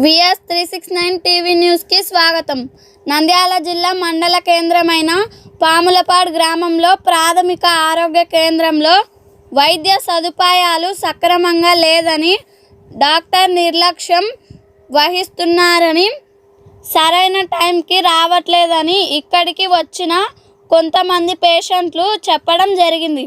VS three six nine TV న్యూస్కి స్వాగతం. నంద్యాల జిల్లా మండల కేంద్రమైన పాములపాడు గ్రామంలో ప్రాథమిక ఆరోగ్య కేంద్రంలో వైద్య సదుపాయాలు సక్రమంగా లేదని డాక్టర్ నిర్లక్ష్యం వహిస్తున్నారని సరైన టైంకి రావట్లేదని ఇక్కడికి వచ్చిన కొంతమంది పేషెంట్లు చెప్పడం జరిగింది.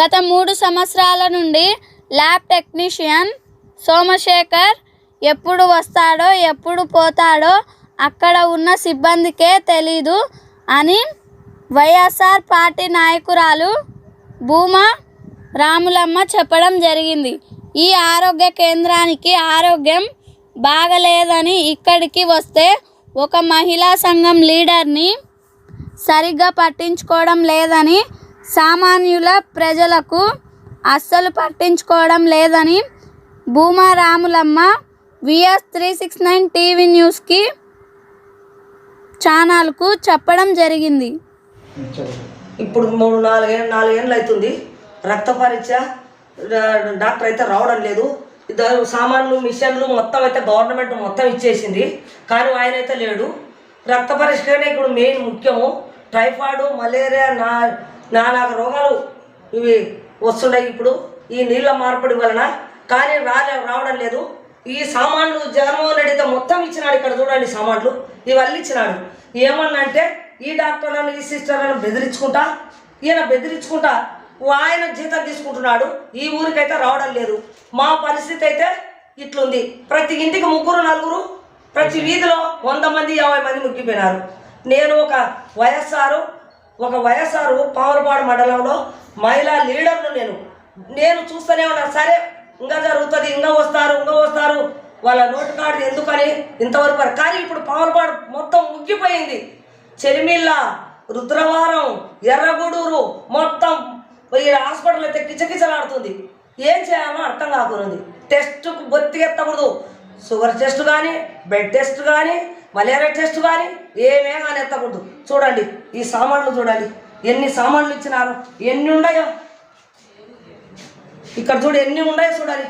గత మూడు సంవత్సరాల నుండి ల్యాబ్ టెక్నీషియన్ సోమశేఖర్ ఎప్పుడు వస్తాడో ఎప్పుడు పోతాడో అక్కడ ఉన్న సిబ్బందికే తెలీదు అని వైఎస్ఆర్ పార్టీ నాయకురాలు భూమా రాములమ్మ చెప్పడం జరిగింది. ఈ ఆరోగ్య కేంద్రానికి ఆరోగ్యం బాగలేదని ఇక్కడికి వస్తే ఒక మహిళా సంఘం లీడర్ని సరిగ్గా పట్టించుకోవడం లేదని సామాన్యుల ప్రజలకు అస్సలు పట్టించుకోవడం లేదని Bhuma Ramulamma VS three six nine TV న్యూస్కి ఛానల్కు చెప్పడం జరిగింది. ఇప్పుడు మూడు నాలుగేళ్ళు నాలుగేళ్ళు అవుతుంది రక్త పరీక్ష డాక్టర్ అయితే రావడం లేదు. సామాన్లు మిషన్లు మొత్తం అయితే గవర్నమెంట్ మొత్తం ఇచ్చేసింది. కానీ ఆయన అయితే లేడు. రక్త పరీక్షనే ఇప్పుడు మెయిన్ ముఖ్యము. టైఫాయిడ్ మలేరియా నా నానా రోగాలు ఇవి వస్తున్నాయి ఇప్పుడు. ఈ నీళ్ళ మార్పిడి వలన కానీ రాలే రావడం లేదు. ఈ సామాన్లు జగన్మోహన్ రెడ్డి అయితే మొత్తం ఇచ్చినాడు ఇక్కడ చూడండి సామాన్లు. ఇవన్నీ ఇచ్చినాడు. ఏమన్నా అంటే ఈ డాక్టర్లను ఈ సిస్టర్లను బెదిరించుకుంటా ఈయన బెదిరించుకుంటా ఆయన జీతం తీసుకుంటున్నాడు. ఈ ఊరికైతే రావడం లేదు. మా పరిస్థితి అయితే ఇట్లుంది. ప్రతి ఇంటికి ముగ్గురు నలుగురు ప్రతి వీధిలో వంద మంది యాభై మంది ముగ్గిపోయినారు. నేను ఒక వైఎస్ఆర్ ఒక వైఎస్ఆర్ పావులపాడు మండలంలో మహిళా లీడర్ను నేను. నేను చూస్తూనే ఉన్నా. సరే ఇంకా జరుగుతుంది ఇంకా వస్తారు ఇంకా వస్తారు. వాళ్ళ నోటు కార్డు ఎందుకని ఇంతవరకు కానీ ఇప్పుడు పావులపాడు మొత్తం ముగ్గిపోయింది. చెరిమిల్ల రుద్రవారం ఎర్రగూడూరు మొత్తం ఈ హాస్పిటల్ అయితే కిచకిచలాడుతుంది. ఏం చేయాలో అర్థం కాకుండా టెస్ట్ బొత్తిగెత్తకూడదు షుగర్ టెస్ట్ కానీ బ్లడ్ టెస్ట్ కానీ మలేరియా టెస్ట్ కానీ ఏమే కానీ ఎత్తకూడదు. చూడండి ఈ సామాన్లు చూడండి. ఎన్ని సామాన్లు ఇచ్చినారు? ఎన్ని ఉన్నాయో? ఇక్కడ చూడు ఎన్ని ఉన్నాయో చూడాలి.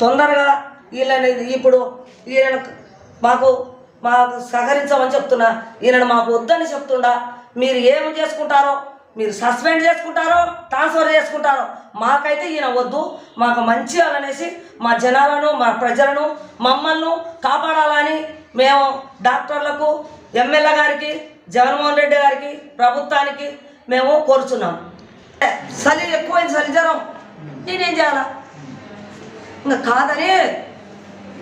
తొందరగా వీళ్ళని ఇప్పుడు ఈయన మాకు మాకు సహకరించమని చెప్తున్నా. ఈయన మాకు వద్దని చెప్తుండా. మీరు ఏమి చేసుకుంటారో మీరు సస్పెండ్ చేసుకుంటారో ట్రాన్స్ఫర్ చేసుకుంటారో మాకైతే ఈయన వద్దు. మాకు మంచి అనేసి మా జనాలను మా ప్రజలను మమ్మల్ని కాపాడాలని మేము డాక్టర్లకు ఎమ్మెల్యే గారికి జగన్మోహన్ రెడ్డి గారికి ప్రభుత్వానికి మేము కోరుచున్నాం. చలి ఎక్కువైంది చలి జ్వరం. నేనేం చేయాలా? ఇంకా కాదని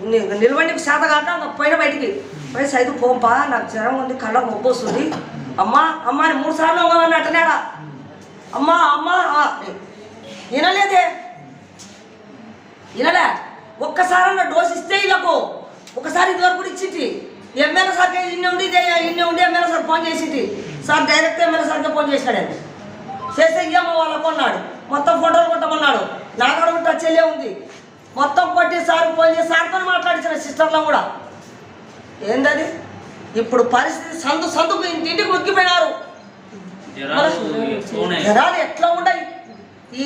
ని- శాత కాక పోయిన బయటికి. పోయి సైదు పోంపా నాకు జ్వరం ఉంది కళ్ళ మొబ్బు వస్తుంది. అమ్మా అమ్మా అని మూడు సార్లు అమ్మని అంటున్నాడా అమ్మా అమ్మా వినలేదే. వినలే? ఒక్కసారన్నా డోస్ ఇస్తే వీళ్ళకు ఒకసారి ఇదివరకు కూడా ఇచ్చింది ఎమ్మెల్యే సార్కి ఇన్ని ఉండి ఇన్ని ఉండి ఎమ్మెల్యే సార్ ఫోన్ చేసింది. సార్ డైరెక్ట్ ఎమ్మెల్యే సార్కి ఫోన్ చేశాడు ఆయన. చేస్తే ఇయ్యమ్మ వాళ్ళకు కొన్నాడు మొత్తం ఫోటోలు కొట్టమన్నాడు. నాగడ కూడా చెల్లె ఉంది. మొత్తం కొట్టి సార్ ఫోన్ చేసి సార్తో మాట్లాడించిన సిస్టర్లో కూడా. ఏందది? ఇప్పుడు పరిస్థితి సందు సందుకు ఇంటికి మొక్కిపోయినారు జనాలు ఎట్లా ఉన్నాయి ఈ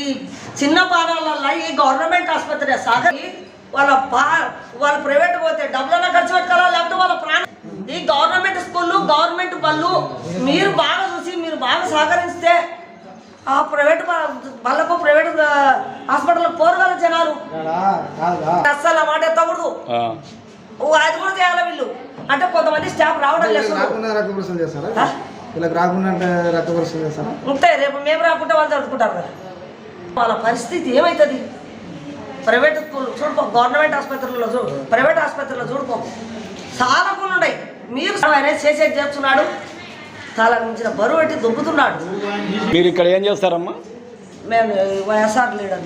చిన్న పాదాలలో ఈ గవర్నమెంట్ ఆసుపత్రి సాగర్ వాళ్ళ పా వాళ్ళ ప్రైవేట్ పోతే డబ్బులన్నా ఖర్చు పెట్టుకోవాలా? లేకపోతే వాళ్ళ ప్రాణం ఈ గవర్నమెంట్ స్కూళ్ళు గవర్నమెంట్ బళ్ళు మీరు బాగా చూసి మీరు బాగా సహకరిస్తే ఆ ప్రైవేట్ వాళ్ళకు ప్రైవేట్ హాస్పిటల్ పోరగల జనాలు. అస్సలు మాట ఎత్తకూడదు. అది కూడా చేయాలి వీళ్ళు? అంటే కొంతమంది స్టాఫ్ రావడం లేదు. రాకుండా రాకుండా ఉంటాయి రేపు మేము రాకుంటే వాళ్ళు జరుపుకుంటారు కదా. వాళ్ళ పరిస్థితి ఏమవుతుంది ప్రైవేట్ స్కూల్ చూడుకో గవర్నమెంట్ ఆసుపత్రుల్లో చూడు ప్రైవేట్ ఆసుపత్రిలో చూడుకో. చాలా కొన్ని ఉన్నాయి. మీరు ఆయన చేసేది చేస్తున్నాడు? చాలా మించిన బరువు పెట్టి దుబ్బుతున్నాడు. మీరు ఇక్కడ ఏం చేస్తారమ్మా? మేము YSR leader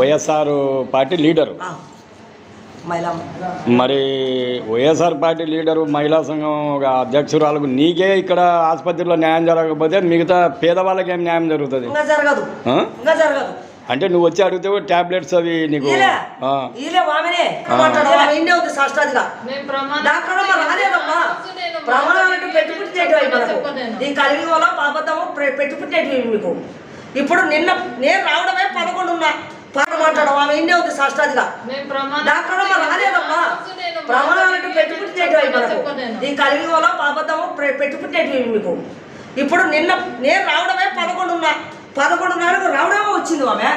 YSR party leader. మహిళా మరి వైఎస్ఆర్ పార్టీ లీడరు మహిళా సంఘం ఒక అధ్యక్షురాలకు నీకే ఇక్కడ ఆసుపత్రిలో న్యాయం జరగకపోతే మిగతా పేదవాళ్ళకి ఏం న్యాయం జరుగుతుంది? జరగదు. జరగదు. అంటే నువ్వు వచ్చి అడిగితే టాబ్లెట్స్ అవి నీకు ఇండే మీకు. ఇప్పుడు నిన్న నేను రావడమే పదకొండున్నా పాట మాట్లాడడం ఆమె ఇన్నే ఉంది సాష్టాదిగా. డాక్టర్ అమ్మ రాలేదమ్మా. ప్రమాణాలంటే పెట్టుకుంటేటివి మనకు. ఈ కలిగి వల్ల పాపతము పెట్టుకుంటేటివి మీకు. ఇప్పుడు నిన్న నేను రావడమే పదకొండున్నా పదకొండున్నరకు రావడమే వచ్చింది ఆమె.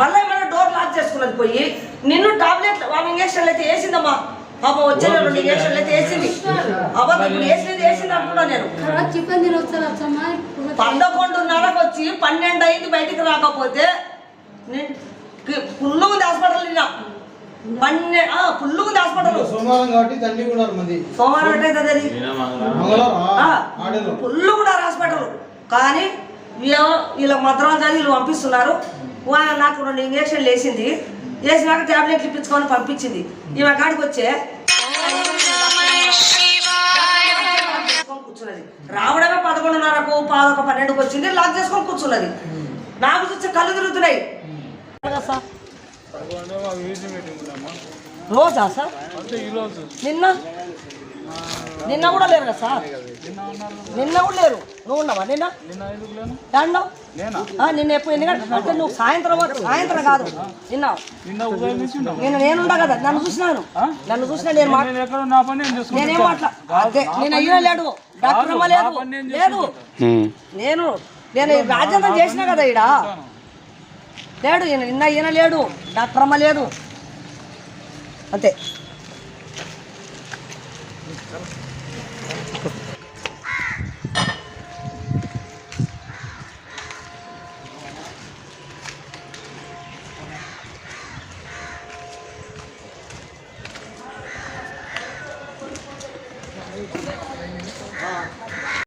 మళ్ళీ మన డోర్ లాక్ చేసుకున్నది పోయి. నిన్ను టాబ్లెట్ ఆమె ఇంజక్షన్లు అయితే వేసిందమ్మా. పాప వచ్చే రెండు ఇంజక్షన్లు అయితే వేసింది. అబద్ధం ఇప్పుడు వేసింది వేసింది అంటున్నా నేను. పదకొండున్నరకు వచ్చి పన్నెండు అయింది బయటికి రాకపోతే నేను పుల్లు ఉంది హాస్పిటల్ నిన్న. పన్నె పుల్లు ఉంది హాస్పిటల్. సోమవారం కాబట్టి తండ్రి కూడా మంది. సోమవారం హాస్పిటల్. కానీ వీళ్ళ- వీళ్ళ కానీ వీళ్ళు పంపిస్తున్నారు. నాకు రెండు ఇంజక్షన్లు వేసింది. వేసినాక ట్యాబ్లెట్లు ఇప్పించుకొని పంపించింది. ఈమె కాడికి వచ్చే కూర్చున్నది. రావడమే పదకొండున్నరకు పాదొక పన్నెండుకి వచ్చింది. లాక్ చేసుకొని కూర్చున్నది. నాకు చూస్తే కళ్ళు తిరుగుతున్నాయి. రోజా సార్? నిన్న? నిన్న కూడా లేరు కదా సార్? నిన్న కూడా లేరు. నువ్వు ఉన్నావా నిన్న? ఆ, నిన్న ఎప్పుడు? ఎన్ని గంటలు అంటే నువ్వు సాయంత్రం సాయంత్రం కాదు. నిన్న. నేను నేనుండా కదా నన్ను చూసినాను. నన్ను చూసినా నేను మాట్లా నేనేం మాట్లా అదే, నేను అయ్యో లేడు. డాక్టర్ అమ్మ లేదు. లేదు. నేను నేను రాజ్యాంగం చేసినా కదా ఈడ. లేడు ఈయన నిన్న ఈయన లేడు. డాక్టర్ అమ్మ లేదు. అంతే. Tara.